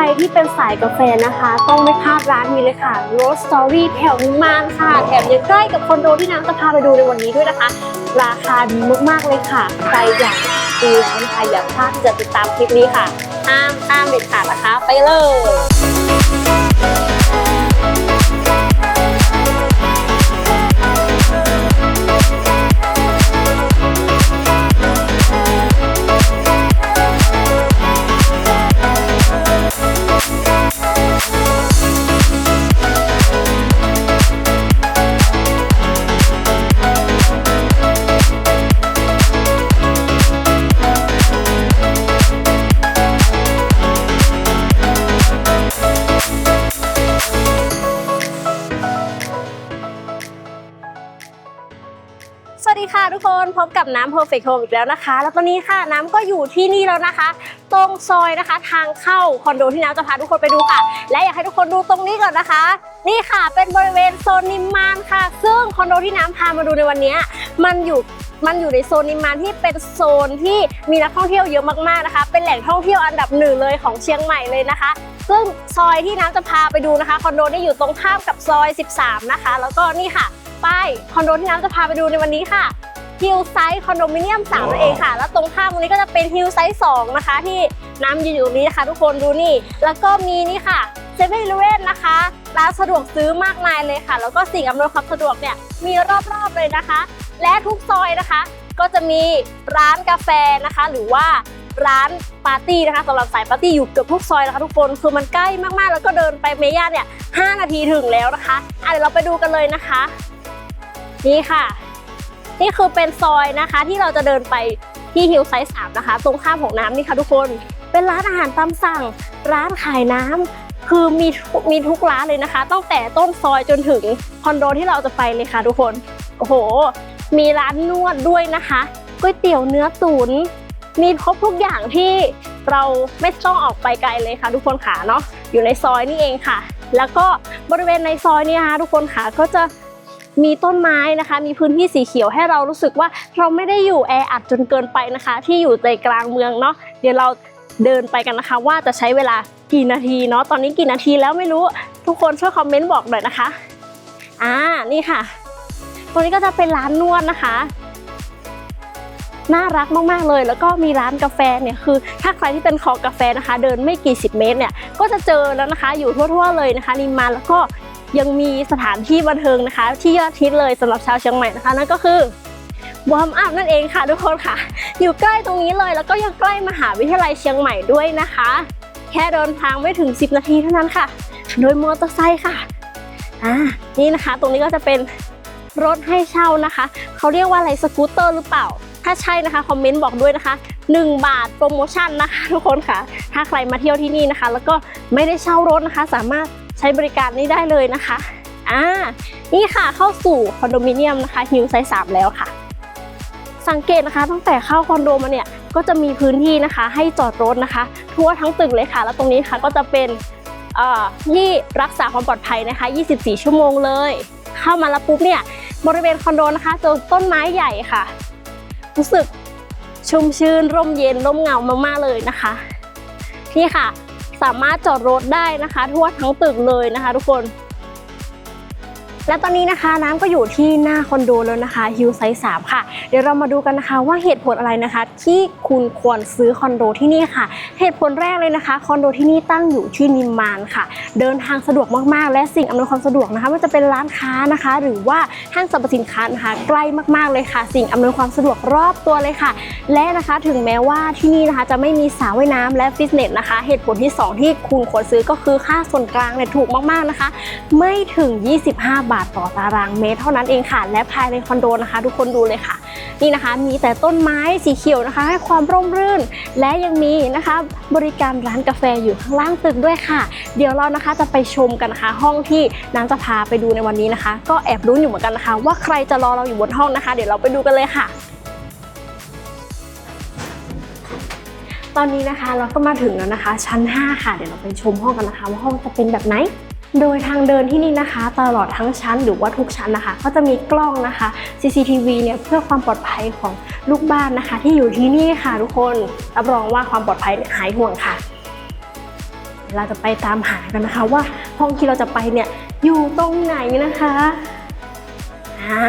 รที่เป็นสายกาแฟนะคะ ต้องไม่พลาดร้านนี้เลยค่ะ Rose Story แถวนิมานค่ะ แถมยังใกล้กับคอนโดที่น้ำจะพาไปดูในวันนี้ด้วยนะคะ ราคาดีมากๆเลยค่ะ ใครอยากดูแล้วนะคะอย่าพลาดจะติดตามคลิปนี้ค่ะห้ามห้ามเด็ดขาดนะคะ ไปเลย พบกับน้ำ Perfect Home อีกแล้วนะคะ แล้วตอนนี้ค่ะน้ำก็อยู่ที่นี่แล้วนะคะ ตรงซอยนะคะ ทางเข้าคอนโดที่น้ำจะพาทุกคนไปดูค่ะ และอยากให้ทุกคนดูตรงนี้ก่อนนะคะ นี่ค่ะเป็นบริเวณโซนนิมมานค่ะ ซึ่งคอนโดที่น้ำพามาดูในวันนี้มันอยู่มันอยู่ในโซนนิมานที่เป็นโซนที่มีนักท่องเที่ยวเยอะมากๆนะคะ เป็นแหล่งท่องเที่ยวอันดับหนึ่งเลยของเชียงใหม่เลยนะคะ ซึ่งซอยที่น้ำจะพาไปดูนะคะคอนโดนี่อยู่ตรงข้ามกับซอย 13 นะคะ แล้วก็นี่ค่ะป้ายคอนโดที่น้ำจะพาไปดูในวันนี้ค่ะ ฮิลไซส์คอนโดมิเนียม3นั่นเองค่ะ แล้วตรงข้ามตรงนี้ก็จะเป็นฮิลไซส์2นะคะ ที่น้ำยืนอยู่ตรงนี้นะคะทุกคนดูนี่ แล้วก็มีนี่ค่ะเซเว่นอีเลเว่นนะคะ ร้านสะดวกซื้อมากมายเลยค่ะ แล้วก็สิ่งอำนวยความสะดวกเนี่ยมีรอบๆเลยนะคะ และทุกซอยนะคะ ก็จะมีร้านกาแฟนะคะ หรือว่าร้านปาร์ตี้นะคะสำหรับสายปาร์ตี้อยู่เกือบทุกซอยนะคะทุกคนคือมันใกล้มากๆ แล้วก็เดินไปเมย่าเนี่ย5นาทีถึงแล้วนะคะอะเดี๋ยวเราไปดูกันเลยนะคะ นี่ค่ะ นี่คือเป็นซอยนะคะที่เราจะเดินไปที่ฮิลไซส์สามนะคะ ตรงข้ามของน้ำนี่ค่ะทุกคน เป็นร้านอาหารตามสั่ง ร้านขายน้ำคือมีมีทุกร้านเลยนะคะ ตั้งแต่ต้นซอยจนถึงคอนโดที่เราจะไปเลยค่ะทุกคน โอ้โห มีร้านนวดด้วยนะคะก๋วยเตี๋ยวเนื้อตุ๋นมีครบทุกอย่างที่เราไม่ต้องออกไปไกลเลยค่ะ ทุกคนขาเนาะอยู่ในซอยนี่เองค่ะ แล้วก็บริเวณในซอยนี้นะคะทุกคนขาก็จะ มีต้นไม้นะคะ มีพื้นที่สีเขียวให้เรารู้สึกว่าเราไม่ได้อยู่แออัดจนเกินไปนะคะ ที่อยู่ใจกลางเมืองเนาะเดี๋ยวเราเดินไปกันนะคะ ว่าจะใช้เวลากี่นาทีเนาะตอนนี้กี่นาทีแล้วไม่รู้ทุกคนช่วยคอมเมนต์บอกหน่อยนะคะอ่านี่ค่ะ ตรงนี้ก็จะเป็นร้านนวดนะคะน่ารักมากๆเลย แล้วก็มีร้านกาแฟเนี่ยคือ ถ้าใครที่เป็นคอกาแฟนะคะ เดินไม่กี่สิบเมตรเนี่ยก็จะเจอแล้วนะคะ อยู่ทั่วๆเลยนะคะนิมมาแล้วก็ ยังมีสถานที่บันเทิงนะคะ ที่ยอดฮิตเลยสำหรับชาวเชียงใหม่นะคะนั่นก็คือวอร์มอัพนั่นเองค่ะทุกคนค่ะ อยู่ใกล้ตรงนี้เลยแล้วก็ยังใกล้มหาวิทยาลัยเชียงใหม่ด้วยนะคะ แค่เดินทางไม่ถึง 10 นาทีเท่านั้นค่ะ โดยมอเตอร์ไซค์ค่ะอ่านี่นะคะ ตรงนี้ก็จะเป็นรถให้เช่านะคะ เขาเรียกว่าอะไรสกูตเตอร์หรือเปล่า ถ้าใช่นะคะคอมเมนต์บอกด้วยนะคะ 1 บาทโปรโมชั่นนะคะ ทุกคนค่ะ ถ้าใครมาเที่ยวที่นี่นะคะ แล้วก็ไม่ได้เช่ารถนะคะ สามารถ ใช้บริการนี้ได้เลยนะคะอ่านี่ค่ะเข้าสู่คอนโดมิเนียมนะคะฮิวไซส์สามแล้วค่ะ สังเกตนะคะตั้งแต่เข้าคอนโดมาเนี่ยก็จะมีพื้นที่นะคะ ให้จอดรถนะคะ ทั่วทั้งตึกเลยค่ะ แล้วตรงนี้ค่ะก็จะเป็นอ่าที่รักษาความปลอดภัยนะคะ 24 ชั่วโมงเลย เข้ามาแล้วปุ๊บเนี่ยบริเวณคอนโดนะคะเจอต้นไม้ใหญ่ค่ะ รู้สึกชุ่มชื่นร่มเย็นร่มเงามากๆเลยนะคะนี่ค่ะ สามารถจอดรถได้นะคะ ทั่วทั้งตึกเลยนะคะ ทุกคน และตอนนี้นะคะน้ำก็อยู่ที่หน้าคอนโดแล้วนะคะฮิวไซส์สามค่ะ เดี๋ยวเรามาดูกันนะคะว่าเหตุผลอะไรนะคะ ที่คุณควรซื้อคอนโดที่นี่ค่ะ เหตุผลแรกเลยนะคะคอนโดที่นี่ตั้งอยู่ที่นิมมานค่ะ เดินทางสะดวกมากๆ และสิ่งอำนวยความสะดวกนะคะไม่ว่าจะเป็นร้านค้านะคะ หรือว่าห้างสรรพสินค้านะคะใกล้มากๆเลยค่ะ สิ่งอำนวยความสะดวกรอบตัวเลยค่ะ และนะคะถึงแม้ว่าที่นี่นะคะจะไม่มีสระว่ายน้ำและฟิตเนสนะคะ เหตุผลที่สองที่คุณควรซื้อก็คือค่าส่วนกลางเนี่ยถูกมากๆนะคะ ไม่ถึง 25บาทต่อตารางเมตรเท่านั้นเองค่ะ และภายในคอนโดนะคะ ทุกคนดูเลยค่ะ นี่นะคะ มีแต่ต้นไม้สีเขียวนะคะ ให้ความร่มรื่น และยังมีนะคะ บริการร้านกาแฟอยู่ข้างล่างตึกด้วยค่ะ เดี๋ยวเรานะคะจะไปชมกันนะคะ ห้องที่น้ำจะพาไปดูในวันนี้นะคะ ก็แอบรุ้อยู่เหมือนกันนะคะ ว่าใครจะรอเราอยู่บนห้องนะคะ เดี๋ยวเราไปดูกันเลยค่ะตอนนี้นะคะเราก็มาถึงแล้วนะคะ ชั้น 5 ค่ะ เดี๋ยวเราไปชมห้องกันนะคะ ว่าห้องจะเป็นแบบไหน โดยทางเดินที่นี่นะคะ ตลอดทั้งชั้นหรือว่าทุกชั้นนะคะ ก็จะมีกล้องนะคะ CCTV เนี่ยเพื่อความปลอดภัยของลูกบ้านนะคะ ที่อยู่ที่นี่ค่ะทุกคนรับรองว่าความปลอดภัยเนี่ยหายห่วงค่ะ เราจะไปตามหากันนะคะ ว่าห้องที่เราจะไปเนี่ยอยู่ตรงไหนนะคะอ่า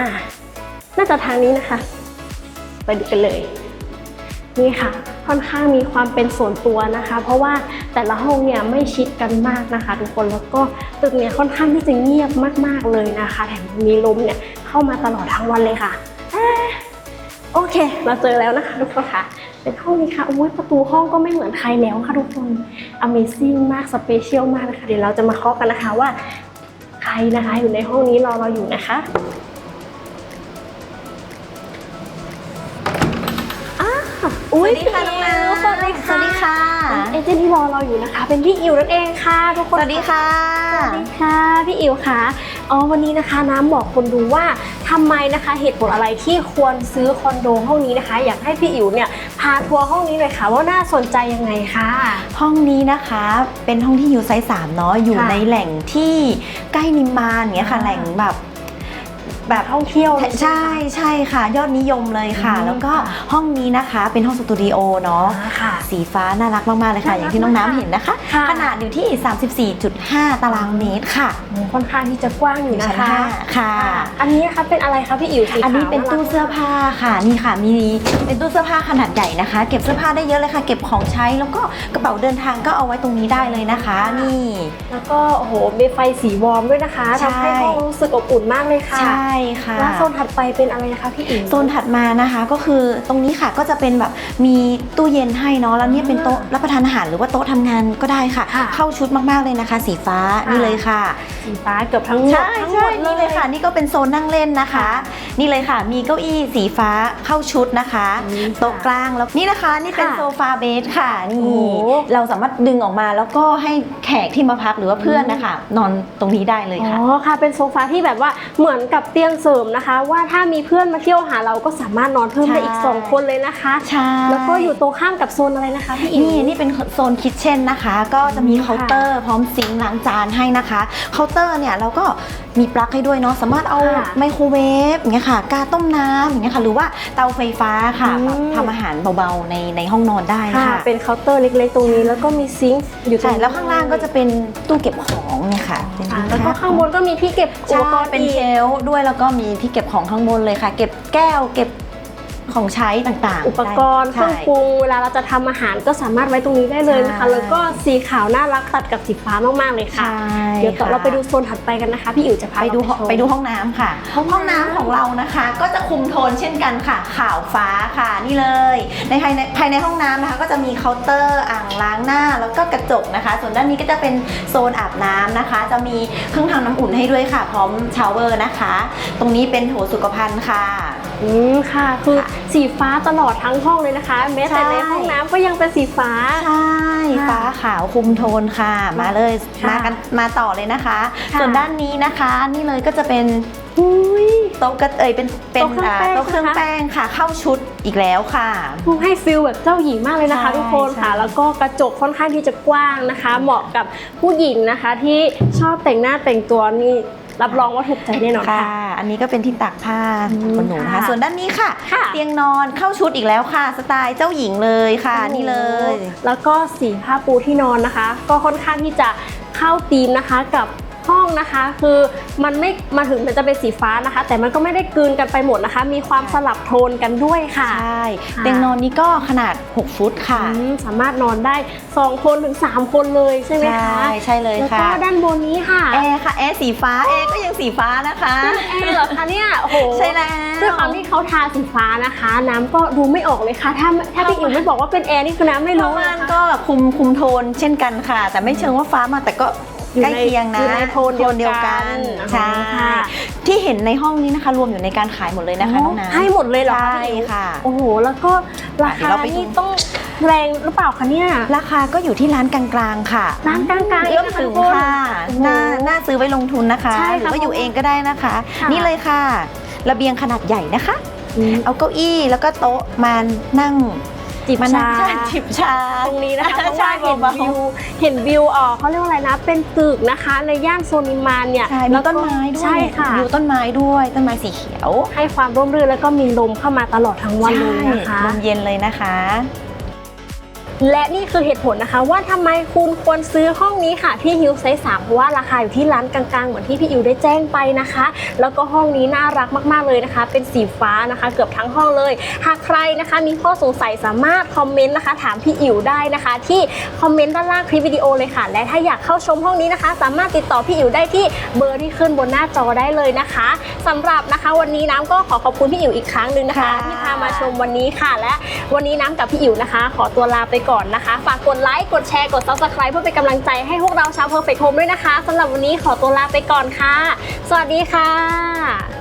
น่าจะทางนี้นะคะ ไปดูกันเลย นี่ค่ะ ค่อนข้างมีความเป็นส่วนตัวนะคะ เพราะว่าแต่ละห้องเนี่ยไม่ชิดกันมากนะคะ ทุกคนแล้วก็ตึกเนี่ยค่อนข้างที่จะเงียบมาก ๆเลยนะคะแถมมีลมเนี่ยเข้ามาตลอดทั้งวันเลยค่ะอโอเค เราเจอแล้วนะคะทุกคนค่ะ เป็นห้องนี้ค่ะอุ้ยประตูห้องก็ไม่เหมือนใครแล้วค่ะทุกคน Amazing มากสเปเชียลมากนะคะเดี๋ยวเราจะมาเคาะกันนะคะว่า ใครนะคะอยู่ในห้องนี้รอเราอยู่นะคะ อุ้ยสวัสดีค่ะน้องน้ำสวัสดีค่ะ สวัสดีค่ะ เอเจนต์ที่รอเราอยู่นะคะ เป็นพี่อิวนั่นเองค่ะทุกคน สวัสดีค่ะ สวัสดีค่ะพี่อิวค่ะ อ๋อวันนี้นะคะน้ำบอกคนดูว่าทำไมนะคะเหตุผลอะไรที่ควรซื้อคอนโดห้องนี้นะคะ อยากให้พี่อิวเนี่ยพาทัวร์ห้องนี้เลยค่ะ ว่าน่าสนใจยังไงค่ะห้องนี้นะคะเป็นห้องที่อยู่ไซส์สามเนาะอยู่ค่ะในแหล่งที่ใกล้นิมมานเนี้ยค่ะอ่าแหล่งแบบ แบบท่องเที่ยวเลยใช่ใช่ค่ะ ยอดนิยมเลยค่ะอืมแล้วก็ค่ะห้องนี้นะคะเป็นห้องสตูดิโอเนาะอ๋อค่ะสีฟ้าน่ารักมากๆเลยค่ะน่ารักอย่างที่น้องมากน้ำเห็นนะคะค่ะขนาดอยู่ที่ 34.5 ตารางเมตรค่ะค่อนข้างที่จะกว้างอยู่นะชั้นคะห้าค่ะ อันนี้นะคะเป็นอะไรคะพี่อิ๋วสีขาวอันนี้เป็นตู้เสื้อผ้าค่ะนี่ค่ะมีเป็นตู้เสื้อผ้าขนาดใหญ่นะคะ เก็บเสื้อผ้าได้เยอะเลยค่ะ เก็บของใช้แล้วก็กระเป๋าเดินทางก็เอาไว้ตรงนี้ได้เลยนะคะ นี่ แล้วก็โอ้โหมีไฟสีวอร์มด้วยนะคะใช่ทำให้ห้องรู้สึกอบอุ่นมากเลยค่ะใช่ค่ะแล้วโซนถัดไปเป็นอะไรนะคะพี่อิ๋วโซนถัดมานะคะก็คือตรงนี้ค่ะก็จะเป็นแบบมีตู้เย็นให้เนาะแล้วเนี่ยเป็นโต๊ะรับประทานอาหารหรือว่าโต๊ะทำงานก็ได้ค่ะค่ะเข้าชุดมากๆเลยนะคะ สีฟ้าค่ะนี่เลยค่ะ สีฟ้าเกือบทั้งหมดใช่ทั้งหมใช่ดนี่เลยค่ะ นี่ก็เป็นโซนนั่งเล่นนะคะค่ะนี่เลยค่ะ มีเก้าอี้สีฟ้าเข้าชุดนะคะอืมค่ะโต๊ะกลางแล้วนี่นะคะนี่เป็นค่ะโซฟาเบสค่ะโอ้นี่โหเราสามารถดึงออกมาแล้วก็ให้แขกที่มาพักหรือว่าเพื่อนนะคะ นอนตรงนี้ได้เลยอ๋ค่ะอค่ะเป็นโซฟาที่แบบว่าเหมือนกับเตียงเสริมนะคะ ว่าถ้ามีเพื่อนมาเที่ยวหาเราก็สามารถนอนเพิ่มได้อีกใช่สองคนเลยนะคะใช่แล้วก็อยู่ตรงข้ามกับโซนอะไรนะคะพี่อิ๋วนี่นี่เป็นโซนคิทเช่นนะคะ ก็จะมีอืมเคาน์เตอร์พร้อมซิงค์ล้างจานให้นะคะเคาน์เตอร์เนี่ยเราก็มีปลั๊กให้ด้วยเนาะสามารถเอาค่ะไมโครเวฟอย่างเงี้ยค่ะ กาต้มน้ำอย่างเงี้ยค่ะหรือว่าเตาไฟฟ้าค่ะอืมแบบทำอาหารเบาๆในในห้องนอนได้ค่ะค่ะเป็นเคาน์เตอร์เล็กๆ ตรงนี้แล้วก็มีซิงค์อยู่ตรใช่งแล้วข้างล่างก็จะเป็นตู้เก็บของเนี่ยค่ะเป็นค่ะที่แล้วก็แคข้างบนก็มีที่เก็บอุใช่ปกรณ์เป็นอีก เชลฟ์ด้วยแล้วก็มีที่เก็บของข้างบนเลยค่ะ เก็บแก้ว เก็บ ของใช้ต่างๆ อุปกรณ์เคได้รื่องปรุงเวลาเราจะทำอาหารก็สามารถไว้ตรงนี้ได้เลยนะคะใช่แล้วก็สีขาวน่ารักตัดกับสีฟ้ามากๆเลยค่ะใช่เดี๋ยวต่อค่ะเราไปดูโซนถัดไปกันนะคะ พี่อิ๋วจะพาไปดูห้องเราชมไปดูห้องน้ำค่ะ ห้องน้ำห้องน้ำของเรานะคะ ก็จะคุมโทนเช่นกันค่ะ ขาวฟ้าค่ะนี่เลย ในภายในภายในห้องน้ำนะคะ ก็จะมีเคาน์เตอร์อ่างล้างหน้าแล้วก็กระจกนะคะ ส่วนด้านนี้ก็จะเป็นโซนอาบน้ำนะคะ จะมีเครื่องทำน้ำอุ่นให้ด้วยค่ะ พร้อมชาวเวอร์นะคะ ตรงนี้เป็นโถสุขภัณฑ์ค่ะ อืมค่ะ คือค่ะสีฟ้าตลอดทั้งห้องเลยนะคะแม้แต่ใช่ในห้องน้ำก็ยังเป็นสีฟ้า ใช่ค่ะฟ้าขาวคุมโทนค่ะ มาเลยค่ะมากันมาต่อเลยนะคะค่ะส่วนด้านนี้นะคะนี่เลยก็จะเป็นอุ้ยโต๊ะกระเอยเป็นเป็นโต๊ะเครื่องอ่าแป้งโต๊ะเครื่องใช่ไหมคะแป้งค่ะ เข้าชุดอีกแล้วค่ะให้ฟิลแบบเจ้าหญิงมากเลยนะคะใช่ทุกคนค่ะใช่แล้วก็กระจกค่อนข้างที่จะกว้างนะคะ เหมาะกับผู้หญิงนะคะที่ชอบแต่งหน้าแต่งตัวนี่ รับรองว่าถูกใจแน่นอนค่ะ ค่ะ อันนี้ก็เป็นที่ตากผ้าอืมคนหนูนะคะ ค่ะส่วนด้านนี้ค่ะ ค่ะเตียงนอนเข้าชุดอีกแล้วค่ะ สไตล์เจ้าหญิงเลยค่ะนี่เลย แล้วก็สีผ้าปูที่นอนนะคะ ก็ค่อนข้างที่จะเข้าธีมนะคะกับ ห้องนะคะ คือมันไม่มาถึงมันจะเป็นสีฟ้านะคะ แต่มันก็ไม่ได้กลืนกันไปหมดนะคะ มีความสลับโทนกันด้วยค่ะ ใช่ค่ะเตียงนอนนี้ก็ขนาด 6 ฟุตค่ะอืมสามารถนอนได้ 2 คนถึง 3 คนเลยใช่ไหมใช่คะใช่เลยแล้วค่ะก็ด้านบนนี้ค่ะแอร์ค่ะแอร์สีฟ้าแอร์ก็ยังสีฟ้านะคะแอร์เหรอคะเนี่ยโอ้โหใช่แล้วด้วยความที่เขาทาสีฟ้านะคะ น้ำก็ดูไม่ออกเลยค่ะ ถ้าถ้าพี่อิ๋วไม่บอกว่าเป็นแอร์นี่คือน้ำไม่เพรู้ราะว่านะคะก็คุมคุมโทนเช่นกันค่ะ แต่ไม่เชิงว่าฟ้ามาแต่ก็ อยู่ใกล้ในเคียงนะอยู่ในโทนเดียวกันใช่ค่ะที่เห็นในห้องนี้นะคะ รวมอยู่ในการขายหมดเลยนะคะน้องน้ำให้หมดเลยเหรอคะใช่พี่อิ๋วค่ะ โอ้โห แล้วก็ราเดี๋ยวคาเราไปดูนี่ต้องแรงหรือเปล่าคะเนี่ย ราคาก็อยู่ที่ร้านกลางๆค่ะ ร้านกลางๆเอื้อมถึงค่ะโอ้โหน่าน่าซื้อไว้ลงทุนนะคะใช่หค่ะรือว่าอยู่เองก็ได้นะคะค่ะนี่เลยค่ะ ระเบียงขนาดใหญ่นะคะ เอาเก้าอี้แล้วก็โต๊ะมานั่ง จิบมานั่งชาใช่จิบชาตรงนี้นะคะเพราะใช่ว่าเห็นเบาๆวิวเห็นวิวเออเขาเรียกว่าอะไรนะ เป็นตึกนะคะ ในย่านโซนิมานเนี่ยใช่มีแล้วก็ต้นไม้ด้วยใช่ค่ะวิวต้นไม้ด้วยต้นไม้สีเขียว ให้ความร่มรื่นแล้วก็มีลมเข้ามาตลอดทั้งวันเลยนะคะใช่ลมเย็นเลยนะคะ และนี่คือเหตุผลนะคะ ว่าทำไมคุณควรซื้อห้องนี้ค่ะที่ฮิวไซส์สามเพราะว่าราคาอยู่ที่ร้านกลางๆ เหมือนที่พี่อิวได้แจ้งไปนะคะ แล้วก็ห้องนี้น่ารักมากๆเลยนะคะ เป็นสีฟ้านะคะ เกือบทั้งห้องเลย หากใครนะคะมีข้อสงสัยสามารถคอมเมนต์นะคะ ถามพี่อิ๋วได้นะคะ ที่คอมเมนต์ด้านล่างคลิปวิดีโอเลยค่ะ และถ้าอยากเข้าชมห้องนี้นะคะ สามารถติดต่อพี่อิ๋วได้ที่เบอร์ที่ขึ้นบนหน้าจอได้เลยนะคะสำหรับนะคะ วันนี้น้ำก็ขอขอบคุณพี่อิ๋วอีกครั้งหนึ่งนะคะที่พามาชมวันนี้ค่ะ และวันนี้น้ำกับพี่อิ๋วนะคะ ขอตัวลาไปก่อนนะคะ ฝากกดไลค์ กดแชร์ กด subscribe เพื่อเป็นกำลังใจให้พวกเราชาว Perfect Home ด้วยนะคะสำหรับวันนี้ขอตัวลาไปก่อนค่ะ สวัสดีค่ะ